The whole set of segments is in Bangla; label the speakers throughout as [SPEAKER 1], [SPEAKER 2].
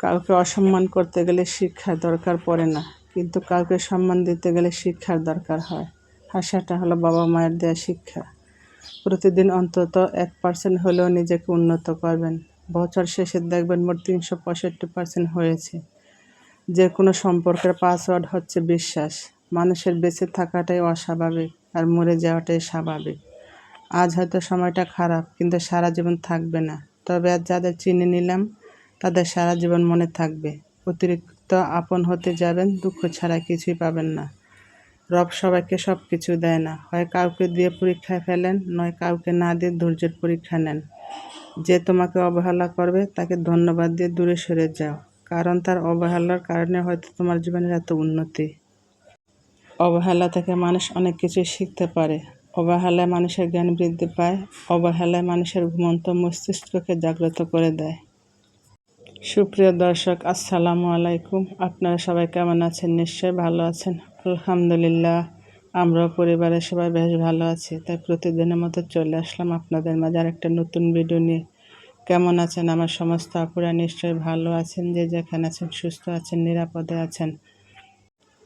[SPEAKER 1] কাউকে অসম্মান করতে গেলে শিক্ষার দরকার পড়ে না। কিন্তু কাউকে সম্মান দিতে গেলে শিক্ষার দরকার হয়। হাসাটা হলো বাবা মায়ের দেওয়া শিক্ষা। প্রতিদিন অন্তত এক পার্সেন্ট হলেও নিজেকে উন্নত করবেন। বছর শেষে দেখবেন মোট তিনশো পঁয়ষট্টি পার্সেন্ট হয়েছে। যে কোনো সম্পর্কের পাসওয়ার্ড হচ্ছে বিশ্বাস। মানুষের বেঁচে থাকাটাই অস্বাভাবিক আর মরে যাওয়াটাই স্বাভাবিক। আজ হয়তো সময়টা খারাপ, কিন্তু সারা জীবন থাকবে না। তবে আজ যাদের চিনে নিলাম তাদের সারা জীবন মনে থাকবে। অতিরিক্ত আপন হতে যাবেন, দুঃখ ছাড়া কিছুই পাবেন না। রব সবাইকে সব কিছু দেয় না। হয় কাউকে দিয়ে পরীক্ষায় ফেলেন, নয় কাউকে না দিয়ে ধৈর্যের পরীক্ষা নেন। যে তোমাকে অবহেলা করবে, তাকে ধন্যবাদ দিয়ে দূরে সরে যাও। কারণ তার অবহেলার কারণে হয়তো তোমার জীবনের এত উন্নতি। অবহেলা থেকে মানুষ অনেক কিছু শিখতে পারে। অবহেলায় মানুষের জ্ঞান বৃদ্ধি পায়, অবহেলায় মানুষের ঘুমন্ত মস্তিষ্ককে জাগ্রত করে দেয়। সুপ্রিয় দর্শক, আসসালামু আলাইকুম। আপনারা সবাই কেমন আছেন? নিশ্চয়ই ভালো আছেন। আলহামদুলিল্লাহ, আমরাও পরিবারের সবাই বেশ ভালো আছি। তাই প্রতিদিনের মতো চলে আসলাম আপনাদের মাঝে আর একটা নতুন ভিডিও নিয়ে। কেমন আছেন? আমার সমস্ত আপুরা নিশ্চয়ই ভালো আছেন, যে যেখানে আছেন, সুস্থ আছেন, নিরাপদে আছেন।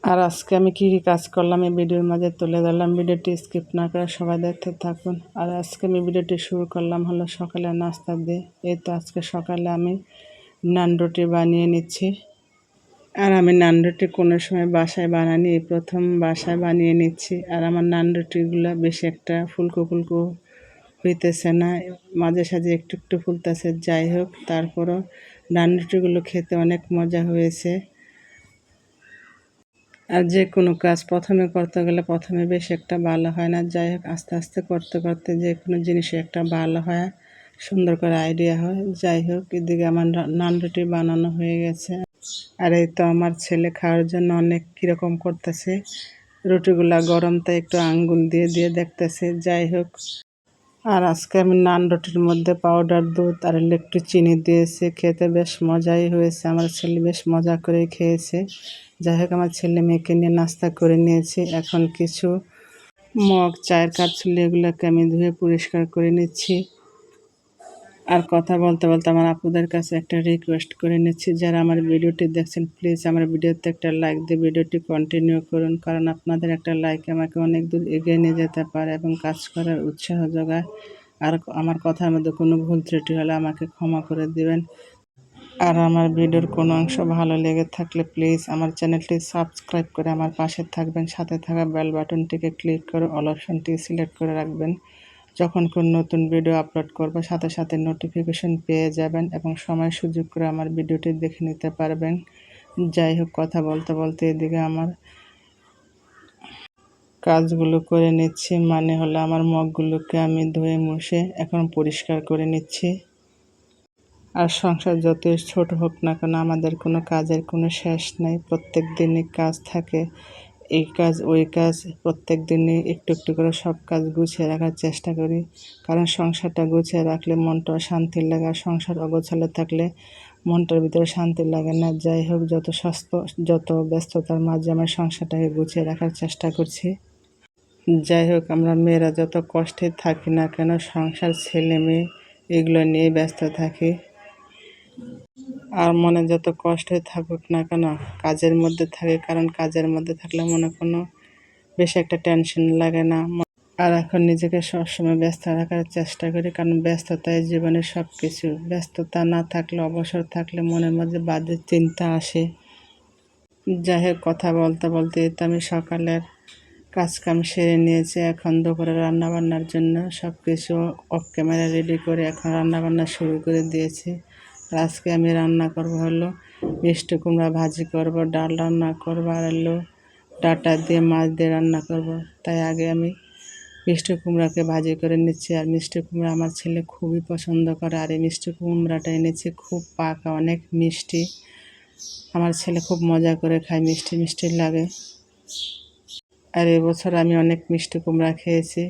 [SPEAKER 1] আর আজকে আমি কী কী কাজ করলাম এই ভিডিওর মাঝে তুলে ধরলাম। ভিডিওটি স্কিপ না করে সবাই দেখতে থাকুন। আর আজকে আমি ভিডিওটি শুরু করলাম হলো সকালে নাস্তা দিয়ে। এই তো আজকে সকালে আমি নান রুটি বানিয়ে নিচ্ছি। আর আমি নান রুটি কোনো সময় বাসায় বানানি, এই প্রথম বাসায় বানিয়ে নিচ্ছি। আর আমার নান রুটিগুলো বেশি একটা ফুলকো ফুলকো হইতেছে না, মাঝে সাঝে একটু একটু ফুলতেছে। যাই হোক, তারপরও নান রুটিগুলো খেতে অনেক মজা হয়েছে। আর যে কোনো কাজ প্রথমে করতে গেলে প্রথমে বেশ একটা ভালো হয় না। যাই হোক, আস্তে আস্তে করতে করতে যে কোনো জিনিসে একটা ভালো হয়। সুন্দর করে আইডিয়া হয়। যাই হোক, এদিকে আমার নান রুটি বানানো হয়ে গেছে। আর এই তো আমার ছেলে খাওয়ার জন্য অনেক কীরকম করতেছে। রুটিগুলা গরম তাই একটু আঙ্গুল দিয়ে দিয়ে দেখতেছে। যাই হোক, আর আজকে আমি নান রুটির মধ্যে পাউডার দুধ আর একটু চিনি দিয়েছি। খেতে বেশ মজাই হয়েছে। আমার ছেলে বেশ মজা করে খেয়েছে। যাই হোক, আমার ছেলে মেয়েকে নিয়ে নাস্তা করে নিয়েছি। এখন কিছু মগ, চায়ের কাপচুলি এগুলোকে আমি ধুয়ে পরিষ্কার করে নিচ্ছি। আর কথা বলতে বলতে আমার আপুদের কাছে একটা রিকোয়েস্ট করে নিচ্ছি। যারা আমার ভিডিওটি দেখছেন প্লিজ আমার ভিডিওতে একটা লাইক দিয়ে ভিডিওটি কন্টিনিউ করুন। কারণ আপনাদের একটা লাইক আমাকে অনেক দূর এগিয়ে নিয়ে যেতে পারে এবং কাজ করার উৎসাহ যোগায়। আর আমার কথার মধ্যে কোনো ভুল ত্রুটি হলে আমাকে ক্ষমা করে দিবেন। আর আমার ভিডিওর কোনো অংশ ভালো লেগে থাকলে প্লিজ আমার চ্যানেলটি সাবস্ক্রাইব করে আমার পাশে থাকবেন। সাথে থাকা বেল বাটনটিকে ক্লিক করে অল অপশনটি সিলেক্ট করে রাখবেন। যখন কোন নতুন ভিডিও আপলোড করব, সাথে সাথে নোটিফিকেশন পেয়ে যাবেন এবং সময় সুযোগ করে আমার ভিডিওটি দেখে নিতে পারবেন। যাই হোক, কথা বলতে বলতে এদিকে আমার কাজগুলো করে নিচ্ছি। মানে হলো আমার মগগুলোকে আমি ধুয়ে মুছে এখন পরিষ্কার করে নিচ্ছি। আর সংসার যতই ছোট হোক না কেন, আমাদের কোনো কাজের কোনো শেষ নেই। প্রত্যেক দিনই কাজ থাকে। এই কাজ, ওই কাজ প্রত্যেক দিনই একটু একটু করে সব কাজ গুছিয়ে রাখার চেষ্টা করি। কারণ সংসারটা গুছিয়ে রাখলে মনটা শান্তি লাগে আর সংসার অগোছালে থাকলে মনটার ভিতরে শান্তি লাগে না। যাই হোক, যত স্বাস্থ্য, যত ব্যস্ততার মাঝে আমার সংসারটাকে গুছিয়ে রাখার চেষ্টা করছি। যাই হোক, আমরা মেয়েরা যত কষ্টে থাকি না কেন, সংসার, ছেলে মেয়ে এগুলো নিয়ে ব্যস্ত থাকি। আর মনে যত কষ্টই থাকুক না কেন, কাজের মধ্যে থাকে, কারণ কাজের মধ্যে থাকলে মনে কোনো বেশি একটা টেনশন লাগে না। আর এখন নিজেকে সবসময় ব্যস্ত রাখার চেষ্টা করি, কারণ ব্যস্ততাই জীবনের সব কিছু ব্যস্ততা না থাকলে, অবসর থাকলে মনের মধ্যে বাজে চিন্তা আসে। যাই হোক, কথা বলতে বলতে তো আমি সকালের কাজকাম সেরে নিয়েছি। এখন দুপুরে রান্নাবান্নার জন্য সব কিছু অফ ক্যামেরা রেডি করে এখন রান্নাবান্না শুরু করে দিয়েছি। আজকে আমি রান্না করব হলো মিষ্টি কুমড়া ভাজি করব, ডাল রান্না করব, আর হলো ডাটা দিয়ে মাছ দিয়ে রান্না করব। তাই আগে আমি মিষ্টি কুমড়াকে ভাজি করে নিচ্ছি। আর মিষ্টি কুমড়া আমার ছেলে খুবই পছন্দ করে। আর এই মিষ্টি কুমড়াটা এনেছি, খুব পাকা, অনেক মিষ্টি। আমার ছেলে খুব মজা করে খায়, মিষ্টি মিষ্টি লাগে। আর এবছর আমি অনেক মিষ্টি কুমড়া খেয়েছি।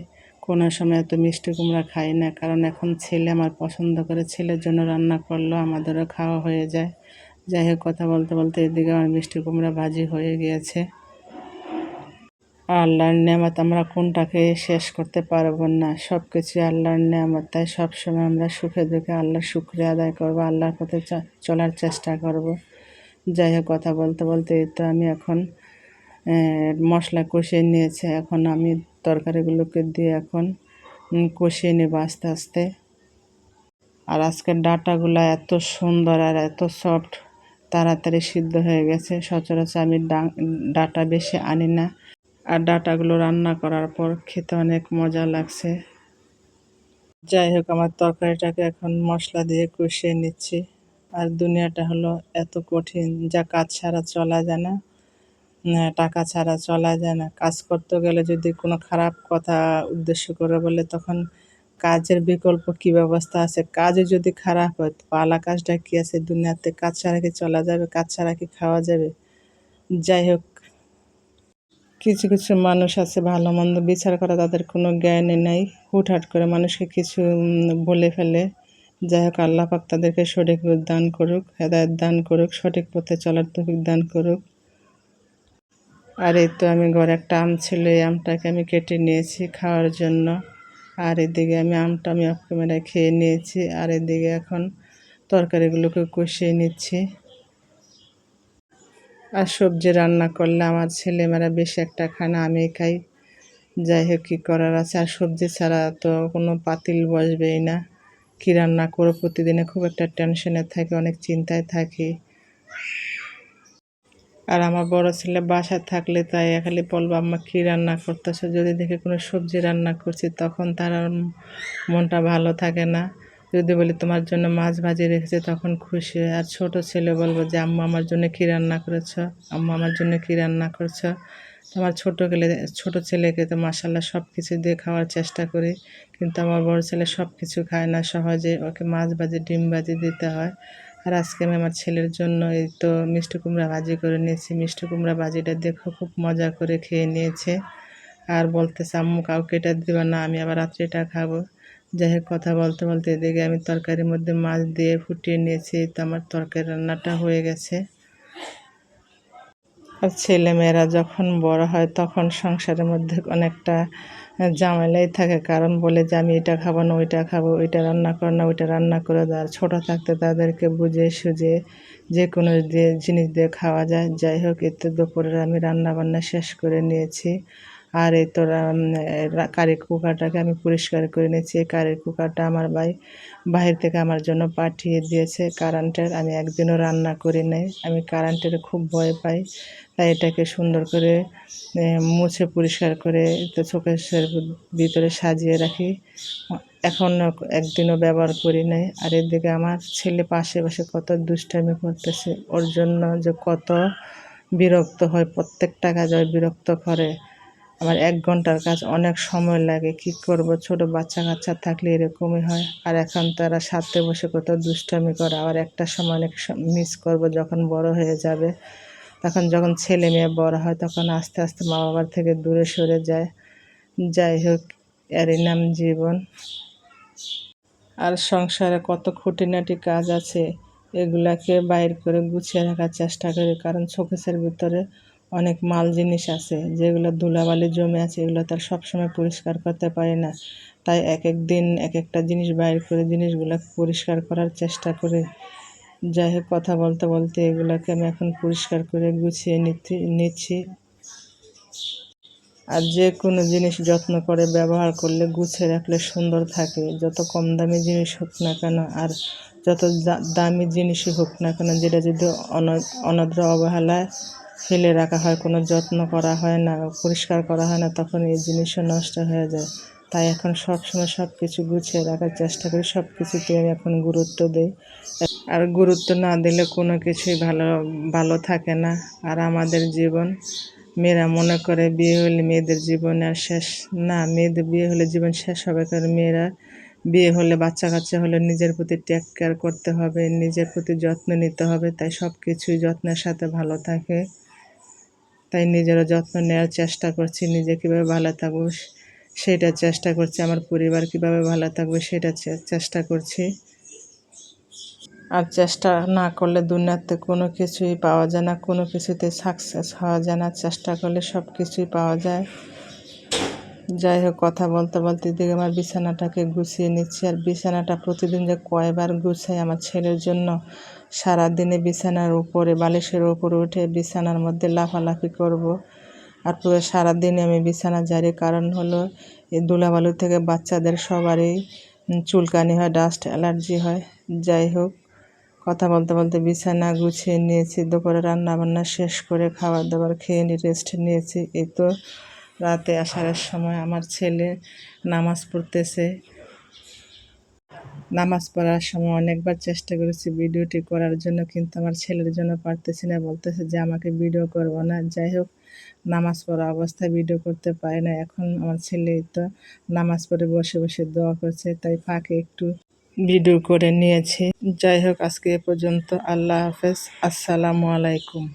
[SPEAKER 1] কোনো সময় এত মিষ্টি কুমড়া খাই না, কারণ এখন ছেলে আমার পছন্দ করে, ছেলের জন্য রান্না করল আমাদেরও খাওয়া হয়ে যায়। যাই হোক, কথা বলতে বলতে এদিকে আমার মিষ্টি কুমড়া ভাজি হয়ে গিয়েছে। আল্লাহর নেয়ামত আমরা কোনটাকে শেষ করতে পারব না সব কিছু আল্লাহর নেয়ামত। তাই সবসময় আমরা সুখে দুঃখে আল্লাহর শুক্রিয়া আদায় করব, আল্লাহর পথে চলার চেষ্টা করব। যাই হোক, কথা বলতে বলতে তো আমি এখন মশলা কষিয়ে নিয়েছে। এখন আমি তরকারিগুলোকে দিয়ে এখন কষিয়ে নেব আস্তে আস্তে। আর আজকের ডাটাগুলো এত সুন্দর আর এত সফট তাড়াতাড়ি সিদ্ধ হয়ে গেছে। সচরাচর আমি ডাটা বেশি আনি না। আর ডাটাগুলো রান্না করার পর খেতে অনেক মজা লাগছে। যাই হোক, আমার তরকারিটাকে এখন মশলা দিয়ে কষিয়ে নিচ্ছি। আর দুনিয়াটা হলো এত কঠিন, যা কাজ ছাড়া চলা যায় না। টাকা ছাড়া চলা যায় না। কাজ করতে গেলে যদি কোনো খারাপ কথা উদ্দেশ্য করে বলে, তখন কাজের বিকল্প কি ব্যবস্থা আছে? কাজে যদি খারাপ হয় পালা কাজটা কী আছে? দুনিয়াতে কাজ ছাড়া কি চলা যাবে? কাজ ছাড়া কি খাওয়া যাবে? যাই হোক, কিছু কিছু মানুষ আছে ভালো মন্দ, বিচার করা তাদের কোনো জ্ঞানই নাই। হুটহাট করে মানুষকে কিছু বলে ফেলে। যাই হোক, আল্লাহ পাক তাদেরকে সঠিক দান করুক, হেদায়ত দান করুক, সঠিক পথে চলার তফিক দান করুক। আর এই তো আমি ঘরে একটা আম ছিল, এই আমটাকে আমি কেটে নিয়েছি খাওয়ার জন্য। আর এদিকে আমি আমটা আমি অফ ক্যামেরায় খেয়ে নিয়েছি, আর এদিকে এখন তরকারিগুলোকে কষিয়ে নিচ্ছি। আর সবজি রান্না করলে আমার ছেলেমেয়েরা বেশি একটা খায় না আমি খাই। যাই হোক, কী করার আছে? আর সবজি ছাড়া তো কোনো পাতিল বসবেই না। কী রান্না করো প্রতিদিনে খুব একটা টেনশনে থাকি, অনেক চিন্তায় থাকি। আর আমার বড় ছেলে বাসায় থাকলে তাই খালি বলব, আম্মা, কী রান্না করতেছো? যদি দেখে কোনো সবজি রান্না করছি, তখন তার মনটা ভালো থাকে না। যদি বলি, তোমার জন্য মাছ ভাজি রেখেছে, তখন খুশি। আর ছোট ছেলে বলব যে, আম্মা, আমার জন্য কী রান্না করেছ? আম্মা, আমার জন্য কী রান্না করছ? আমার ছোটো গেলে, ছোটো ছেলেকে তো মাসাল্লাহ সব কিছু দিয়ে খাওয়ার চেষ্টা করি, কিন্তু আমার বড় ছেলে সব কিছু খায় না। সহজে ওকে মাছ ভাজি, ডিম ভাজি দিতে হয়। আর আজকে আমি আমার ছেলের জন্য এই তো মিষ্টি কুমড়া ভাজি করে নিয়েছি। মিষ্টি কুমড়া ভাজিটা দেখো খুব মজা করে খেয়ে নিয়েছে। আর বলতেছে, আম্মু, কাউকে এটা দেবে না, আমি আবার রাত্রে এটা খাব। যাই হোক, কথা বলতে বলতে এদিকে আমি তরকারির মধ্যে মাছ দিয়ে ফুটিয়ে নিয়েছি। তো আমার তরকারি রান্নাটা হয়ে গেছে। আর ছেলেমেয়েরা যখন বড় হয়, তখন সংসারের মধ্যে অনেকটা ঝামেলাই থাকে। কারণ বলে যে, আমি এটা খাব না, ওইটা খাব, ওইটা রান্না করো না, ওইটা রান্না করে দেওয়ার ছোটো থাকতে তাদেরকে বুঝে সুঝে যে কোনো দিয়ে জিনিস দিয়ে খাওয়া যায়। যাই হোক, এতে দুপুরের আমি রান্না বান্না শেষ করে নিয়েছি। আর এই তো কারি কুকারটাকে আমি পরিষ্কার করে নিয়েছি। এই কারি কুকারটা আমার ভাই বাহির থেকে আমার জন্য পাঠিয়ে দিয়েছে কারেন্টের। আমি একদিনও রান্না করি নাই। আমি কারেন্টের খুব ভয় পাই। তাই এটাকে সুন্দর করে মুছে পরিষ্কার করে তো চোখের ভিতরে সাজিয়ে রাখি। এখন একদিনও ব্যবহার করি নাই। আর এদিকে আমার ছেলে পাশে পাশে কত দুষ্টামি করতেছে। ওর জন্য যে কত বিরক্ত হয়, প্রত্যেকটা কাজ বিরক্ত করে। আমার এক ঘণ্টার কাজ অনেক সময় লাগে। কি করব? ছোট বাচ্চা কাচ্চা থাকলে এরকমই হয়। আর এখন তারা সাথে বসে কত দুষ্টামি করে। আবার একটা সময় অনেক মিস করব যখন বড় হয়ে যাবে। তখন যখন ছেলে মেয়ে বড় হয় তখন আস্তে আস্তে মা বাবার থেকে দূরে সরে যায়। যাই হোক, এরই নাম জীবন। আর সংসারে কত খুঁটিনাটি কাজ আছে, এগুলাকে বাইর করে গুছিয়ে রাখার চেষ্টা করি। কারণ শোকেসের ভিতরে অনেক মাল জিনিস আছে, যেগুলো ধুলাবালি জমে আছে, এগুলো তার সবসময় পরিষ্কার করতে পারি না। তাই এক এক দিন এক একটা জিনিস বাইর করে জিনিসগুলো পরিষ্কার করার চেষ্টা করে। যাই হোক, কথা বলতে বলতে এগুলোকে আমি এখন পরিষ্কার করে গুছিয়ে নিচ্ছি। আর যে কোনো জিনিস যত্ন করে ব্যবহার করলে গুছিয়ে রাখলে সুন্দর থাকে। যত কম দামি জিনিস হোক না কেন, আর যত দামি জিনিসই হোক না কেন, যেটা যদি অনদ্র অবহেলায় ফেলে রাখা হয়, কোনো যত্ন করা হয় না, পরিষ্কার করা হয় না, তখন এই জিনিসও নষ্ট হয়ে যায়। তাই এখন সবসময় সব কিছু গুছিয়ে রাখার চেষ্টা করি সব কিছুতে আমি এখন গুরুত্ব দিই। আর গুরুত্ব না দিলে কোনো কিছুই ভালো ভালো থাকে না। আর আমাদের জীবন, মেয়েরা মনে করে বিয়ে হলে মেয়েদের জীবন আর শেষ, না, মেয়েদের বিয়ে হলে জীবন শেষ হবে, কারণ মেয়েরা বিয়ে হলে, বাচ্চা কাচ্চা হলে নিজের প্রতি টেক কেয়ার করতে হবে, নিজের প্রতি যত্ন নিতে হবে, তাই সব কিছুই যত্নের সাথে ভালো থাকে। তাই নিজেরও যত্ন নেওয়ার চেষ্টা করছি, নিজে কীভাবে ভালো থাকব সেটা চেষ্টা করছি, আমার পরিবার কীভাবে ভালো থাকবে সেটা চেষ্টা করছি। আর চেষ্টা না করলে দুনিয়াতে কোনো কিছুই পাওয়া যায় না, কোনো কিছুতে সাকসেস হওয়া যায় না, চেষ্টা করলে সব কিছুই পাওয়া যায়। যাই হোক, কথা বলতে বলতে দিকে আমার বিছানাটাকে গুছিয়ে নিচ্ছি, আর বিছানাটা প্রতিদিন যে কয়বার গুছাই আমার ছেলের জন্য সারাদিনে বিছানার উপরে, বালিশের উপরে উঠে বিছানার মধ্যে লাফালাফি করব। আর পুরো সারাদিনে আমি বিছানা জারি, কারণ হলো এই ধুলাবালু থেকে বাচ্চাদের সবারই চুলকানি হয়, ডাস্ট অ্যালার্জি হয়। যাই হোক, কথা বলতে বলতে বিছানা গুছিয়ে নিয়েছি, দুপুরে রান্না বান্না শেষ করে খাবার দাবার খেয়ে নিয়ে রেস্ট নিয়েছি। এই তো রাতে আসার সময় আমার ছেলে নামাজ পড়তেছে। নামাজ পড়ার সময় অনেকবার চেষ্টা করেছি ভিডিওটি করার জন্য, কিন্তু আমার ছেলের জন্য পারতেছি না। বলতেছে যে, আমাকে ভিডিও করব না। যাই হোক, নামাজ পড়া অবস্থায় ভিডিও করতে পারে না। এখন আমার ছেলে তো নামাজ পড়ে বসে বসে দোয়া করছে, তাই ফাঁকে একটু ভিডিও করে নিয়েছি। যাই হোক, আজকে এ পর্যন্ত। আল্লাহ হাফেজ। আসসালামু আলাইকুম।